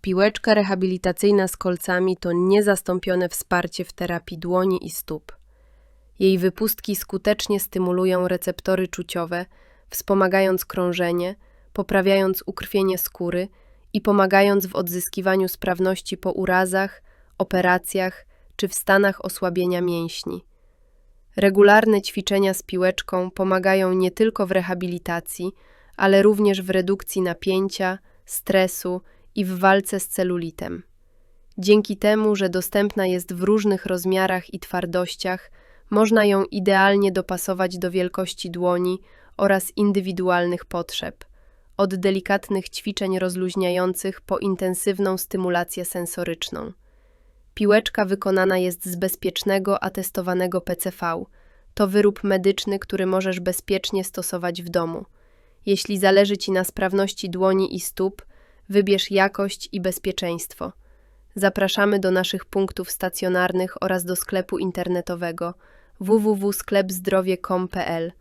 Piłeczka rehabilitacyjna z kolcami to niezastąpione wsparcie w terapii dłoni i stóp. Jej wypustki skutecznie stymulują receptory czuciowe, wspomagając krążenie, poprawiając ukrwienie skóry i pomagając w odzyskiwaniu sprawności po urazach, operacjach czy w stanach osłabienia mięśni. Regularne ćwiczenia z piłeczką pomagają nie tylko w rehabilitacji, ale również w redukcji napięcia, stresu i w walce z celulitem. Dzięki temu, że dostępna jest w różnych rozmiarach i twardościach, można ją idealnie dopasować do wielkości dłoni oraz indywidualnych potrzeb, od delikatnych ćwiczeń rozluźniających po intensywną stymulację sensoryczną. Piłeczka wykonana jest z bezpiecznego, atestowanego PCV. To wyrób medyczny, który możesz bezpiecznie stosować w domu. Jeśli zależy Ci na sprawności dłoni i stóp, wybierz jakość i bezpieczeństwo. Zapraszamy do naszych punktów stacjonarnych oraz do sklepu internetowego www.sklepzdrowie.com.pl